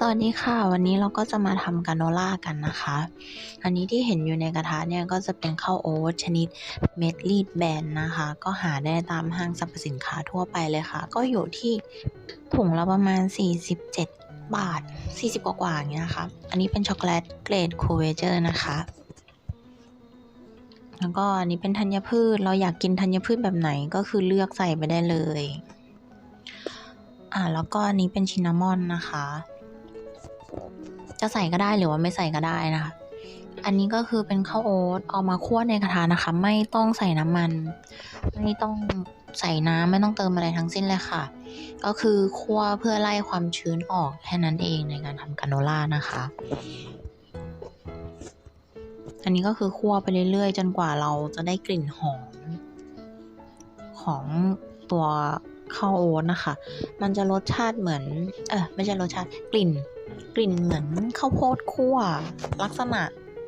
สวัสดีค่ะ วันนี้เราก็จะมาทำกาโนล่ากันนะคะ อันนี้ที่เห็นอยู่ในกระทะเนี่ยก็จะเป็นข้าวโอ๊ตชนิดเม็ดรีดแบนนะคะ ก็หาได้ตามห้างสรรพสินค้าทั่วไปเลยค่ะ ก็อยู่ที่ถุงละประมาณ 47 บาท 40 กว่าๆอย่างเงี้ยค่ะอันนี้เป็นช็อกโกแลตเกรดคูเวเจอร์นะคะ แล้วก็อันนี้เป็นธัญพืช เราอยากกินธัญพืชแบบไหนก็คือเลือกใส่ไปได้เลย อ่าแล้วก็อันนี้เป็นชินนามอนนะคะ จะใส่ก็ได้หรือว่าไม่ใส่ก็ได้นะคะ อันนี้ก็คือเป็นข้าวโอ๊ตเอามาคั่วในกระทะนะคะ ไม่ต้องใส่น้ำมัน ไม่ต้องใส่น้ำไม่ต้องเติมอะไรทั้งสิ้นเลยค่ะ ก็คือคั่วเพื่อไล่ความชื้นออกแค่นั้นเองในการทำกาโนล่านะคะ อันนี้ก็คือคั่วไปเรื่อยๆ จนกว่าเราจะได้กลิ่นหอมของตัวข้าวโอ๊ตนะคะ มันจะรสชาติเหมือน เออไม่ใช่รสชาติกลิ่น กลิ่นเหมือนข้าวโพดคั่ว ลักษณะ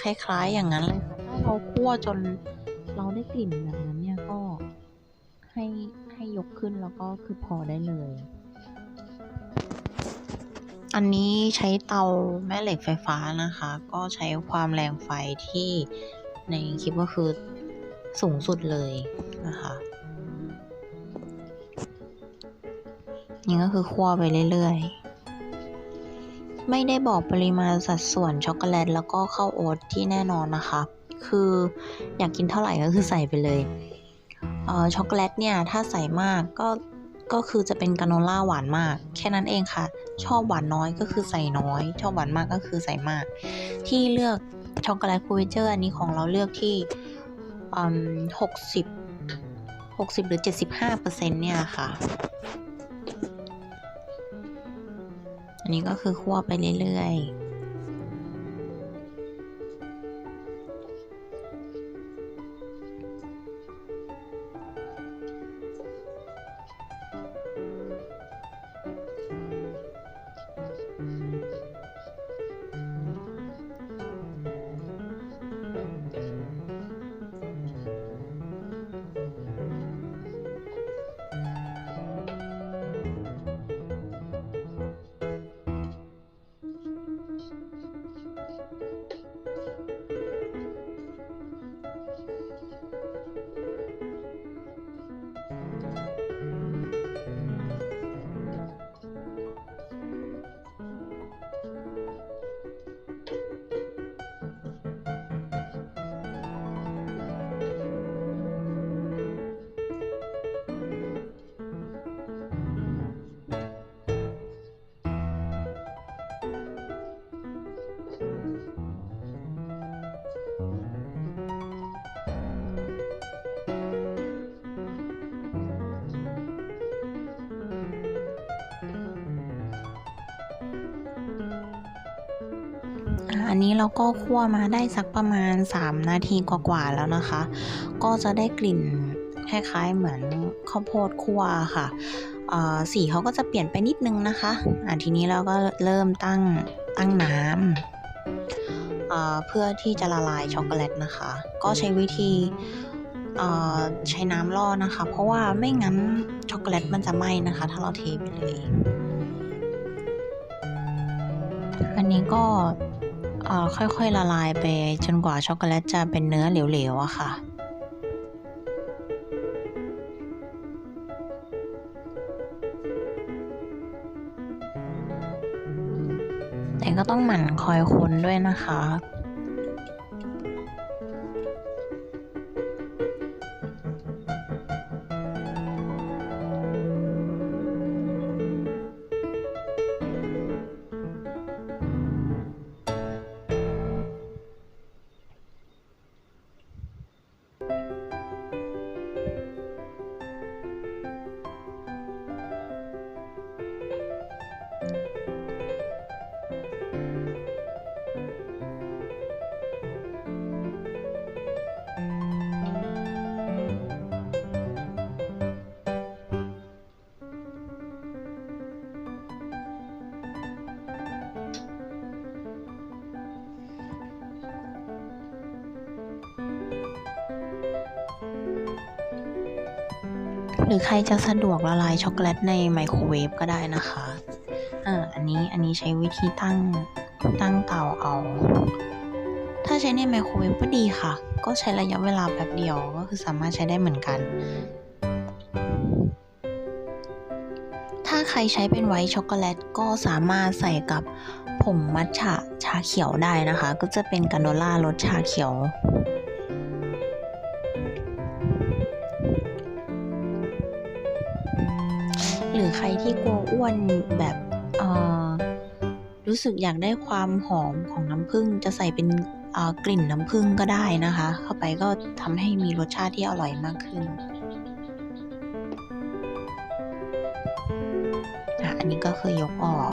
คล้ายๆอย่างนั้นเลยค่ะถ้าเราคั่วจนเราได้กลิ่นแบบนั้นเนี่ยก็ให้ให้ยกขึ้นแล้วก็คือพอได้เลย อันนี้ใช้เตาแม่เหล็กไฟฟ้านะคะ ก็ใช้ความแรงไฟที่ในคลิปก็คือสูงสุดเลยนะคะนี่ก็คือคั่วไปเรื่อยๆ ไม่ได้บอกปริมาณสัดส่วนช็อกโกแลตแล้วก็ข้าวโอ๊ตที่แน่นอนนะคะ คืออยากกินเท่าไหร่ก็คือใส่ไปเลยเออช็อกโกแลตเนี่ยถ้าใส่มากก็ก็คือจะเป็นกาโนล่าหวานมาก แค่นั้นเองค่ะ ชอบหวานน้อยก็คือใส่น้อย ชอบหวานมากก็คือใส่มาก ที่เลือกช็อกโกแลตคูเวเจอร์อันนี้ของเราเลือกที่หกสิบหกสิบหรือเจ็ดสิบห้าเปอร์เซ็นต์เนี่ยค่ะ อันนี้ก็คือคั่วไปเรื่อยๆ อันนี้เราก็คั่วมาได้สักประมาณ 3 นาทีกว่าๆแล้วนะคะ ก็จะได้กลิ่นคล้ายๆเหมือนข้าวโพดคั่วค่ะสีเขาก็จะเปลี่ยนไปนิดนึงนะคะอะทีนี้เราก็เริ่มตั้งตั้งน้ำเพื่อที่จะละลายช็อกโกแลตนะคะ ก็ใช้วิธีใช้น้ำล่อนะคะ เพราะว่าไม่งั้นช็อกโกแลตมันจะไหม้นะคะ ถ้าเราเทไปเลย อันนี้ก็ ค่อยๆละลายไปจนกว่าช็อกโกแลตจะเป็นเนื้อเหลวๆอะค่ะ แต่ก็ต้องหมั่นคอยคนด้วยนะคะ รือใครจะสะดวกละลายช็อกโกแลตในไมโครเวฟก็ได้นะคะอ่าอันนี้อันนี้ใช้วิธีตั้งตั้งเตาเอา ถ้าใช้ในไมโครเวฟก็ดีค่ะ ก็ใช้ระยะเวลาแบบเดียวก็คือสามารถใช้ได้เหมือนกัน ถ้าใครใช้เป็นไวท์ช็อกโกแลตก็สามารถใส่กับผงมัทฉะชาเขียวได้นะคะ ก็จะเป็นกาโนล่ารสชาเขียว วันแบบรู้สึกอยากได้ความหอมของน้ำผึ้งจะใส่เป็นกลิ่นน้ำผึ้งก็ได้นะคะ เข้าไปก็ทำให้มีรสชาติที่อร่อยมากขึ้นอันนี้ก็คือยกออก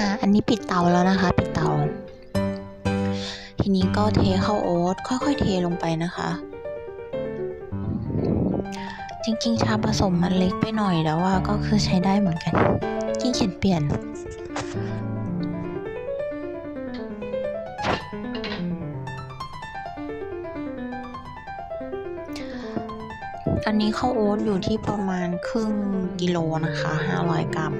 อะอันนี้ปิดเตาแล้วนะคะ ปิดเตา ทีนี้ก็เทเข้าโอ๊ตค่อยๆ เทลงไปนะคะ จริงๆ ชาผสมมันเล็กไปหน่อยแต่ว่าก็คือใช้ได้เหมือนกันขี้เกียจเปลี่ยนอันนี้ข้าวโอ๊ตอยู่ที่ประมาณครึ่งกิโลนะคะ 500 กรัม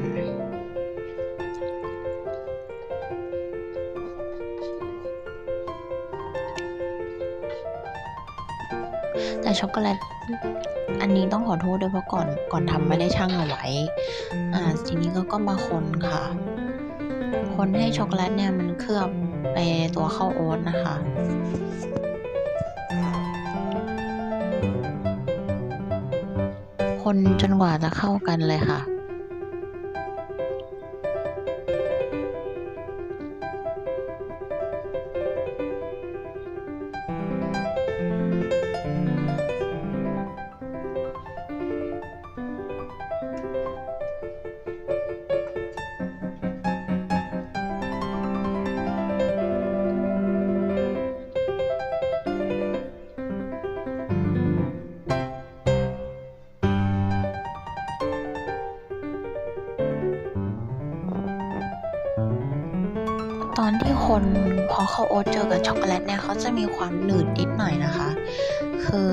แต่ช็อกโกแลตอันนี้ต้องขอโทษด้วยเพราะก่อนก่อนทำไม่ได้ช่างเอาไว้ อ่าทีนี้ก็ก็มาคนค่ะ คนให้ช็อกโกแลตเนี่ยมันเคลือบไปตัวข้าวโอ๊ตนะคะคนจนกว่าจะเข้ากันเลยค่ะ อนที่คนพอข้าวโอ๊ตเจอกับช็อกโกแลตเนี่ยเขาจะมีความหนืดนิดหน่อยนะคะ คือ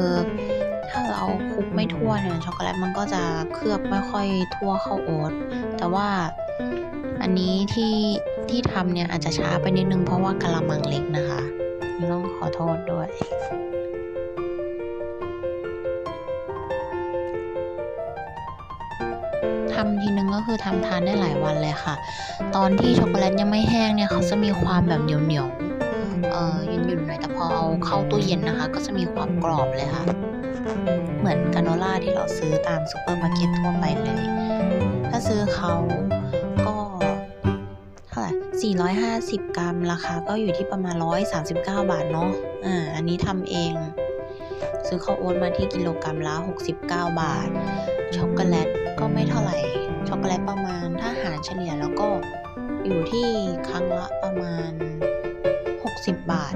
ถ้าเราคลุกไม่ทั่วเนี่ยช็อกโกแลตมันก็จะเคลือบไม่ค่อยทั่วข้าวโอ๊ตแต่ว่าอันนี้ที่ที่ทำเนี่ยอาจจะช้าไปนิดนึงเพราะว่ากะละมังเล็กนะคะต้องขอโทษด้วย ทำทีนึงก็คือทำทานได้หลายวันเลยค่ะ ตอนที่ช็อกโกแลตยังไม่แห้งเนี่ยเขาจะมีความแบบเหนียวเหนียวๆเอ่อหยุ่นๆหน่อยแต่พอเอาเข้าตู้เย็นนะคะ ก็จะมีความกรอบเลยค่ะ เหมือนกาโนล่าที่เราซื้อตามซูเปอร์มาร์เก็ตทั่วไปเลย ถ้าซื้อเขาก็เท่าไหร่450 กรัมราคาก็อยู่ที่ประมาณ 139 บาทเนาะอ่าอันนี้ทำเองซื้อข้าวโอ๊ตมาที่กิโลกรัมละ 69 บาท ช็อกโกแลต ก็ไม่เท่าไหร่ช็อกโกแลตประมาณถ้าหารเฉลี่ยแล้วก็อยู่ที่ครั้งละประมาณ 60 บาท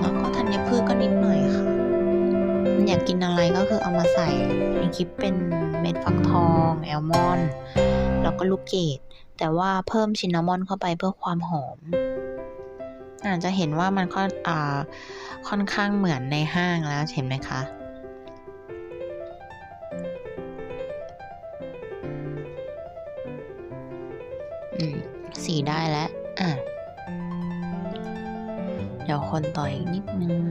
แล้วก็ธัญพืชก็นิดหน่อยค่ะ อยากกินอะไรก็คือเอามาใส่ในคลิปเป็นเม็ดฟักทองแอลมอนด์แล้วก็ลูกเกดแต่ว่าเพิ่มชินนามอนเข้าไปเพื่อความหอม อาจจะเห็นว่ามันก็ค่อนข้างเหมือนในห้างแล้วเห็นไหมคะ สีได้แล้วอะเดี๋ยวคนต่ออีกนิดนึง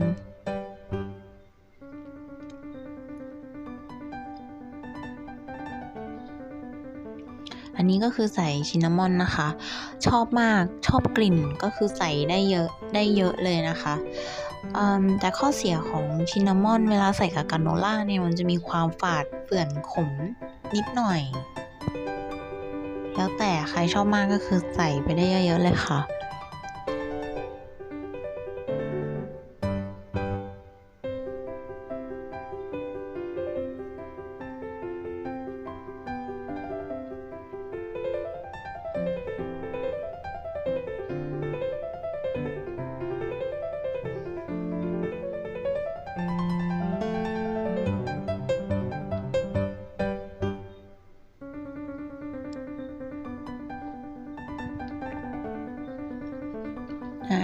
อันนี้ก็คือใส่ชินนามอนนะคะ ชอบมากชอบกลิ่นก็คือใส่ได้เยอะได้เยอะเลยนะคะแต่ข้อเสียของชินนามอนเวลาใส่กับกาโนล่าเนี่ยมันจะมีความฝาดเปื่อนขมนิดหน่อย แล้วแต่ใครชอบมากก็คือใส่ไปได้เยอะๆเลยค่ะ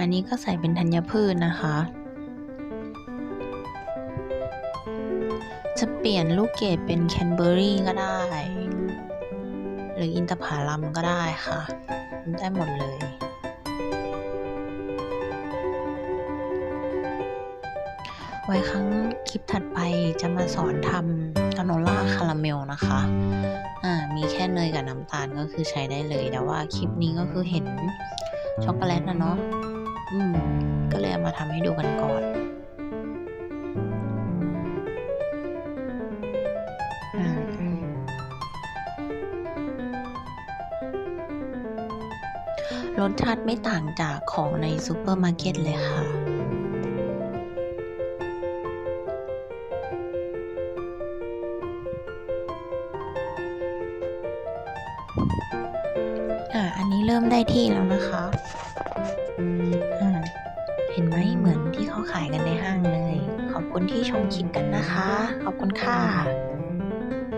อันนี้ก็ใส่เป็นธัญพืชนะคะ จะเปลี่ยนลูกเกดเป็นแคนเบอรี่ก็ได้ หรืออินทผลัมก็ได้ค่ะ ได้หมดเลย ไว้ครั้งคลิปถัดไปจะมาสอนทำกาโนล่าคาราเมลนะคะอ่ามีแค่เนยกับน้ำตาลก็คือใช้ได้เลย แต่ว่าคลิปนี้ก็คือเห็นช็อกโกแลตนะเนาะ อืม ก็เลยเอามาทำให้ดูกันก่อนอืมอืมรสชาติไม่ต่างจากของในซูเปอร์มาร์เก็ตเลยค่ะ อ่า อันนี้เริ่มได้ที่แล้วนะคะ ขายกันในห้างเลย ขอบคุณที่ชมคลิปกันนะคะ ขอบคุณค่ะ